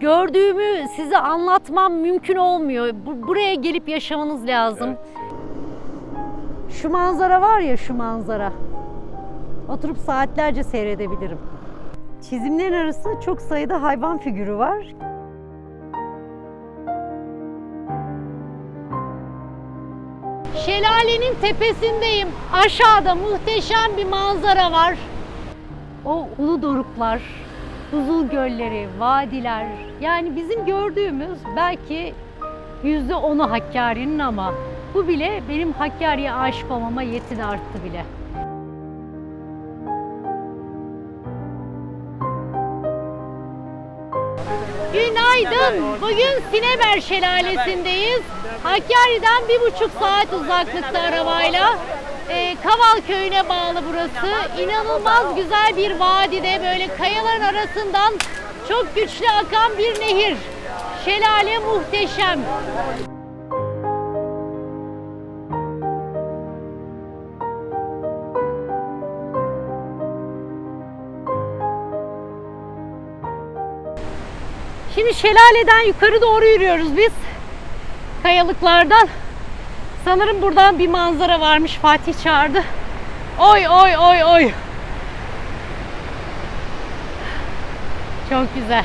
gördüğümü size anlatmam mümkün olmuyor. Bu- buraya gelip yaşamanız lazım. Şu manzara var ya şu manzara. Oturup saatlerce seyredebilirim. Çizimlerin arası çok sayıda hayvan figürü var. Şelalenin tepesindeyim. Aşağıda muhteşem bir manzara var. O ulu doruklar, buzul gölleri, vadiler. Yani bizim gördüğümüz belki yüzde onu Hakkari'nin ama bu bile benim Hakkari'ye aşık olmama yetini arttı bile. Günaydın. Bugün Sineber Şelalesi'ndeyiz. Hakkari'den bir buçuk saat uzaklıkta arabayla. Ee, Kaval köyüne bağlı burası. İnanılmaz güzel bir vadide böyle kayaların arasından çok güçlü akan bir nehir. Şelale muhteşem. Şimdi şelaleden yukarı doğru yürüyoruz biz. Kayalıklardan. Sanırım buradan bir manzara varmış. Fatih çağırdı. Oy oy oy oy. Çok güzel.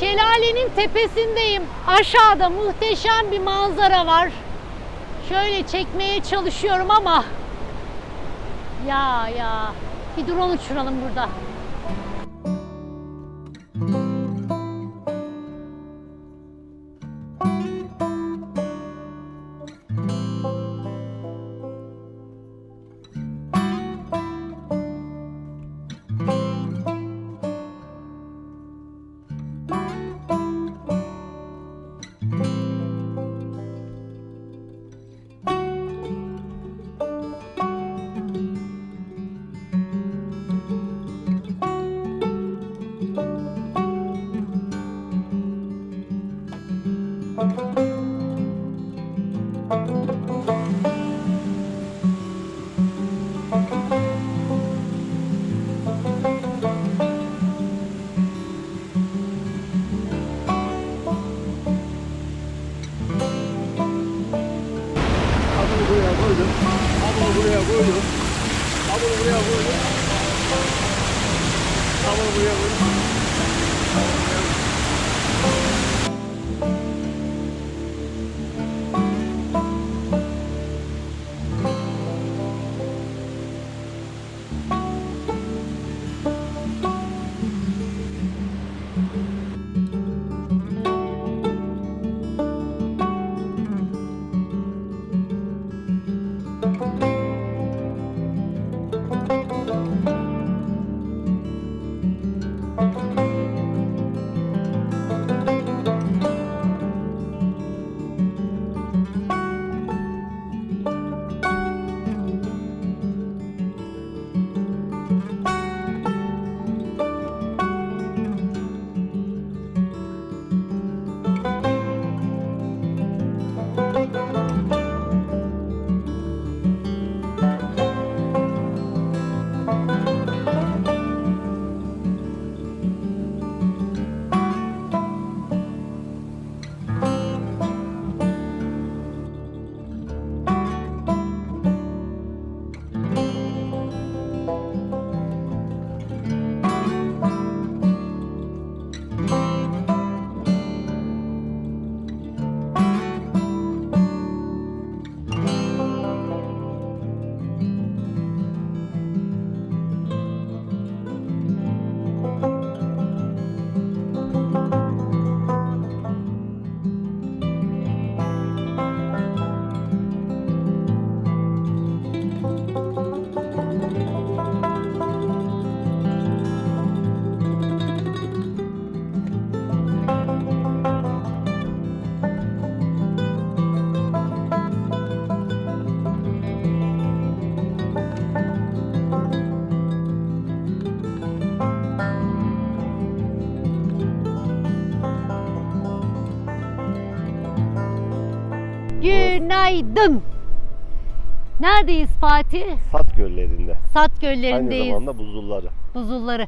Şelalenin tepesindeyim. Aşağıda muhteşem bir manzara var. Şöyle çekmeye çalışıyorum ama ya ya bir drone uçuralım burada. Günaydın. Neredeyiz Fatih? Sat göllerinde. Sat Aynı göllerindeyiz. zamanda buzulları. buzulları.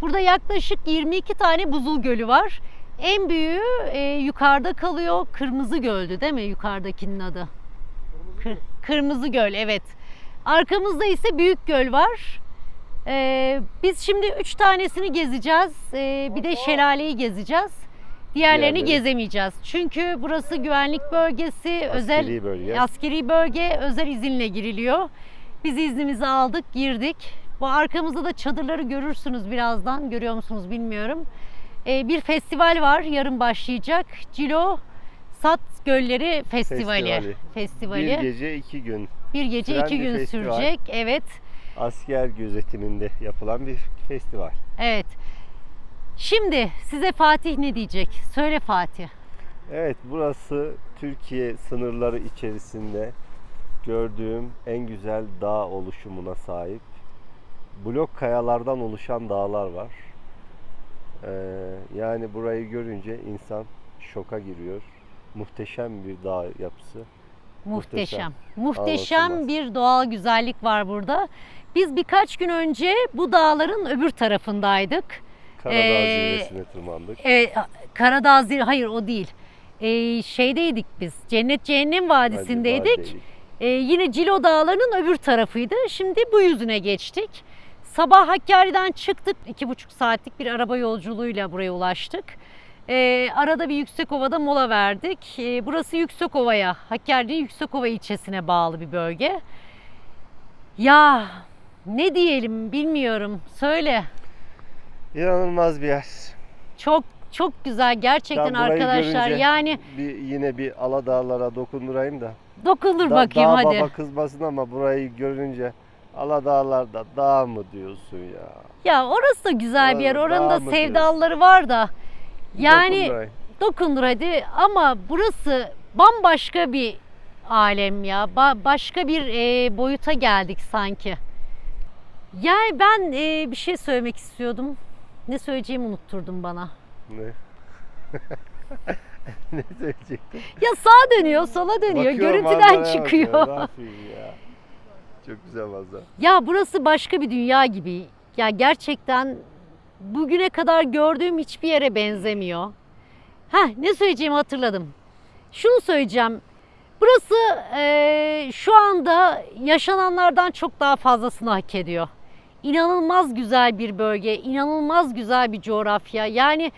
Burada yaklaşık 22 tane buzul gölü var. En büyüğü e, yukarıda kalıyor. Kırmızı Göl'dü değil mi yukarıdakinin adı? Kır- Kırmızı Göl evet. Arkamızda ise Büyük Göl var. E, biz şimdi 3 tanesini gezeceğiz. E, bir de şelaleyi gezeceğiz. Diğerlerini Diğerleri- gezemeyeceğiz. Çünkü burası güvenlik bölgesi, özel Askeri bölge. askeri bölge özel izinle giriliyor. Biz iznimizi aldık, girdik. Bu arkamızda da çadırları görürsünüz birazdan. Görüyor musunuz bilmiyorum. Ee, bir festival var, yarın başlayacak. Cilo Sat Gölleri Festivali. Festivali. Festivali. Bir gece iki gün Bir gece süren iki bir gün festival. sürecek. Evet. asker gözetiminde yapılan bir festival. Evet. Şimdi size Fatih ne diyecek? Söyle Fatih. Evet burası Türkiye sınırları içerisinde gördüğüm en güzel dağ oluşumuna sahip. Blok kayalardan oluşan dağlar var. Ee, yani burayı görünce insan şoka giriyor. Muhteşem bir dağ yapısı. Muhteşem. Muhteşem. Anlatılmaz. bir doğal güzellik var burada. Biz birkaç gün önce bu dağların öbür tarafındaydık. Karadağ Ee, zirvesine tırmandık. Evet, Karadağ Zir hayır o değil. Ee, şeydeydik biz. Cennet Cehennem Vadisi'ndeydik. Ee, yine Cilo Dağları'nın öbür tarafıydı. Şimdi bu yüzüne geçtik. Sabah Hakkari'den çıktık. iki buçuk saatlik bir araba yolculuğuyla buraya ulaştık. Ee, arada bir Yüksekova'da mola verdik. Ee, burası Yüksekova'ya, Hakkari'nin Yüksekova ilçesine bağlı bir bölge. Ya ne diyelim bilmiyorum. Söyle. İnanılmaz bir yer. Çok çok güzel gerçekten Ben arkadaşlar. Yani bir yine bir Aladağlara dokundurayım da. dokundur Da- bakayım dağ hadi. baba kızmasın ama burayı görünce Aladağlar'da dağ mı diyorsun ya? Ya orası da güzel bir yer. Oranın da sevdalıları var da. Yani Dokun burayı. dokundur hadi ama burası bambaşka bir alem ya. Ba- başka bir e, boyuta geldik sanki. Yani ben e, bir şey söylemek istiyordum. Ne söyleyeceğimi unutturdum bana. Ne? ne söyleyecektin? Ya sağa dönüyor, sola dönüyor, Bakıyorum, görüntüden çıkıyor. ya? Çok güzel manzara. Ya burası başka bir dünya gibi. Ya gerçekten bugüne kadar gördüğüm hiçbir yere benzemiyor. Heh, ne söyleyeceğimi hatırladım. Şunu söyleyeceğim. Burası eee, şu anda yaşananlardan çok daha fazlasını hak ediyor. İnanılmaz güzel bir bölge, inanılmaz güzel bir coğrafya. Yani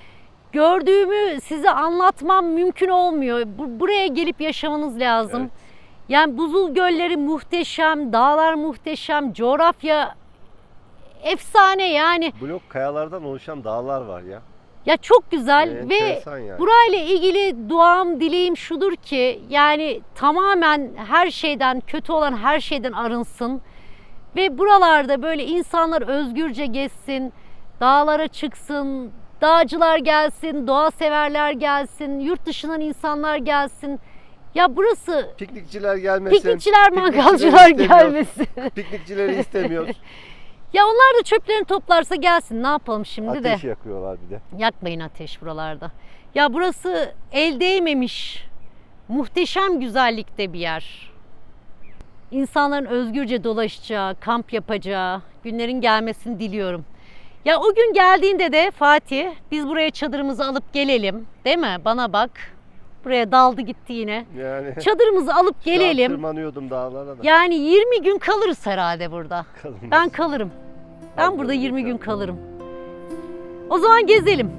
gördüğümü size anlatmam mümkün olmuyor. Bu- buraya gelip yaşamanız lazım. Evet. Yani buzul gölleri muhteşem, dağlar muhteşem, coğrafya efsane yani. Blok kayalardan oluşan dağlar var ya. Ya çok güzel Ee, ve yani. burayla ilgili duam, dileğim şudur ki yani tamamen her şeyden, kötü olan her şeyden arınsın. Ve buralarda böyle insanlar özgürce gezsin, dağlara çıksın, dağcılar gelsin, doğa severler gelsin, yurt dışından insanlar gelsin. Ya burası Piknikçiler gelmesin. piknikçiler, mangalcılar gelmesin. Piknikçileri istemiyoruz. Ya onlar da çöplerini toplarsa gelsin. Ne yapalım şimdi de? Ateş yakıyorlar bir de. Yakmayın ateş buralarda. Ya burası el değmemiş muhteşem güzellikte bir yer. İnsanların özgürce dolaşacağı, kamp yapacağı günlerin gelmesini diliyorum. Ya o gün geldiğinde de Fatih biz buraya çadırımızı alıp gelelim. Değil mi? Bana bak. Buraya daldı gitti yine. Yani Çadırımızı alıp gelelim. tırmanıyordum dağlara da. Yani 20 gün kalırız herhalde burada. Kalınmaz. Ben kalırım. Ben Hadi burada 20 gün kalırım. O zaman gezelim.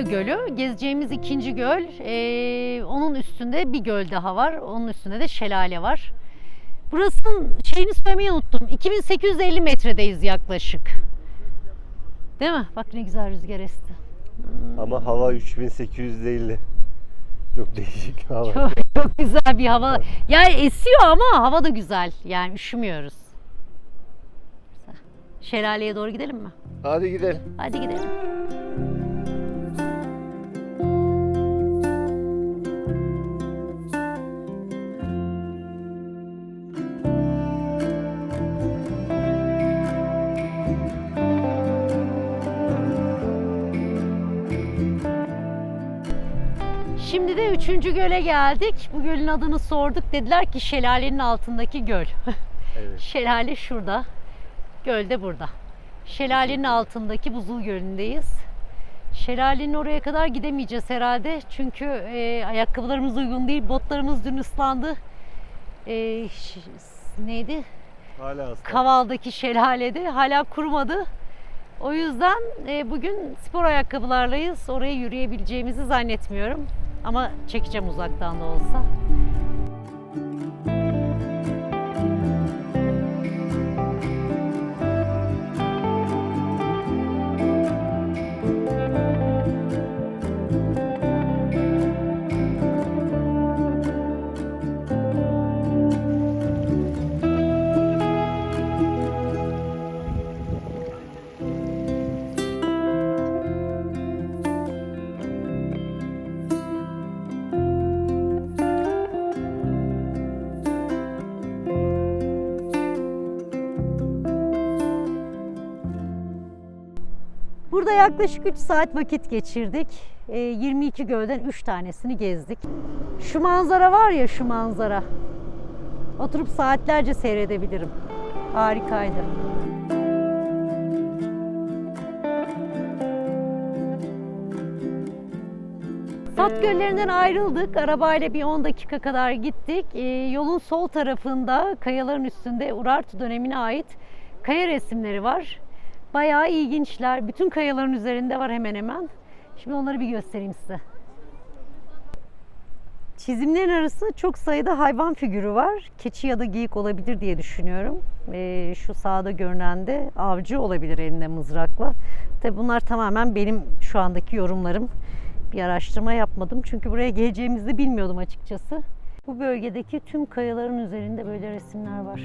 Yayla Gölü. Gezeceğimiz ikinci göl. Ee, onun üstünde bir göl daha var. Onun üstünde de şelale var. Burasının şeyini söylemeyi unuttum. 2850 metredeyiz yaklaşık. Değil mi? Bak ne güzel rüzgar esti. Ama hava 3850. Çok değişik hava. Çok, çok güzel bir hava. Yani esiyor ama hava da güzel. Yani üşümüyoruz. Şelaleye doğru gidelim mi? Hadi gidelim. Hadi gidelim. Üçüncü göle geldik. Bu gölün adını sorduk. Dediler ki şelalenin altındaki göl. Evet. Şelale şurada. Göl de burada. Şelalenin altındaki buzul gölündeyiz. Şelalenin oraya kadar gidemeyeceğiz herhalde. Çünkü e, ayakkabılarımız uygun değil. Botlarımız dün ıslandı. E, neydi? Hala hasta. Kaval'daki şelalede. Hala kurumadı. O yüzden e, bugün spor ayakkabılarlayız. Oraya yürüyebileceğimizi zannetmiyorum. Ama çekeceğim uzaktan da olsa. Yaklaşık 3 saat vakit geçirdik. Ee, 22 gölden 3 tanesini gezdik. Şu manzara var ya şu manzara. Oturup saatlerce seyredebilirim. Harikaydı. Sat göllerinden ayrıldık. Arabayla bir 10 dakika kadar gittik. Ee, yolun sol tarafında kayaların üstünde Urartu dönemine ait kaya resimleri var. Bayağı ilginçler. Bütün kayaların üzerinde var hemen hemen. Şimdi onları bir göstereyim size. Çizimlerin arası çok sayıda hayvan figürü var. Keçi ya da geyik olabilir diye düşünüyorum. Ee, şu sağda görünen de avcı olabilir elinde mızrakla. Tabi bunlar tamamen benim şu andaki yorumlarım. Bir araştırma yapmadım çünkü buraya geleceğimizi bilmiyordum açıkçası. Bu bölgedeki tüm kayaların üzerinde böyle resimler var.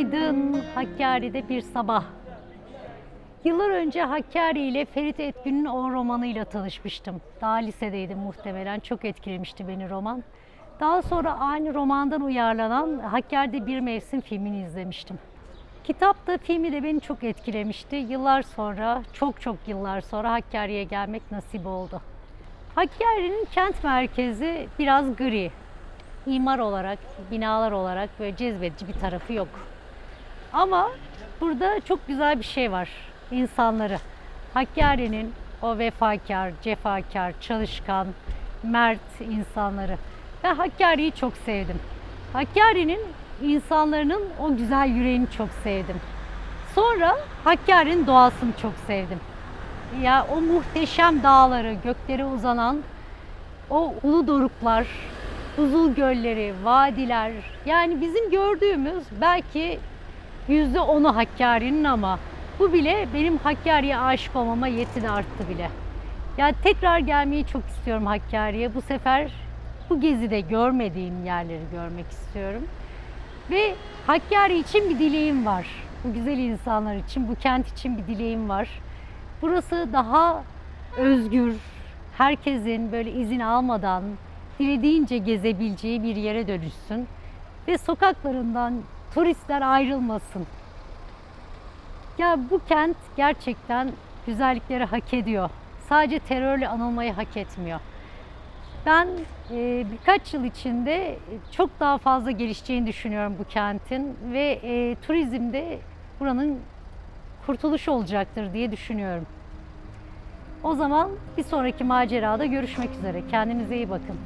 Günaydın Hakkari'de bir sabah. Yıllar önce Hakkari ile Ferit Etgün'ün o romanıyla tanışmıştım. Daha lisedeydim muhtemelen. Çok etkilemişti beni roman. Daha sonra aynı romandan uyarlanan Hakkari'de Bir Mevsim filmini izlemiştim. Kitap da filmi de beni çok etkilemişti. Yıllar sonra, çok çok yıllar sonra Hakkari'ye gelmek nasip oldu. Hakkari'nin kent merkezi biraz gri. İmar olarak, binalar olarak böyle cezbedici bir tarafı yok. Ama burada çok güzel bir şey var. İnsanları. Hakkari'nin o vefakar, cefakar, çalışkan, mert insanları. Ben Hakkari'yi çok sevdim. Hakkari'nin insanların o güzel yüreğini çok sevdim. Sonra Hakkari'nin doğasını çok sevdim. Ya o muhteşem dağları, göklere uzanan o ulu doruklar, buzul gölleri, vadiler. Yani bizim gördüğümüz belki yüzde onu Hakkari'nin ama bu bile benim Hakkari'ye aşık olmama yetini arttı bile. Yani tekrar gelmeyi çok istiyorum Hakkari'ye. Bu sefer bu gezide görmediğim yerleri görmek istiyorum. Ve Hakkari için bir dileğim var. Bu güzel insanlar için, bu kent için bir dileğim var. Burası daha özgür, herkesin böyle izin almadan dilediğince gezebileceği bir yere dönüşsün ve sokaklarından turistler ayrılmasın. Ya bu kent gerçekten güzellikleri hak ediyor. Sadece terörle anılmayı hak etmiyor. Ben e, birkaç yıl içinde çok daha fazla gelişeceğini düşünüyorum bu kentin ve e, turizmde buranın kurtuluşu olacaktır diye düşünüyorum. O zaman bir sonraki macerada görüşmek üzere. Kendinize iyi bakın.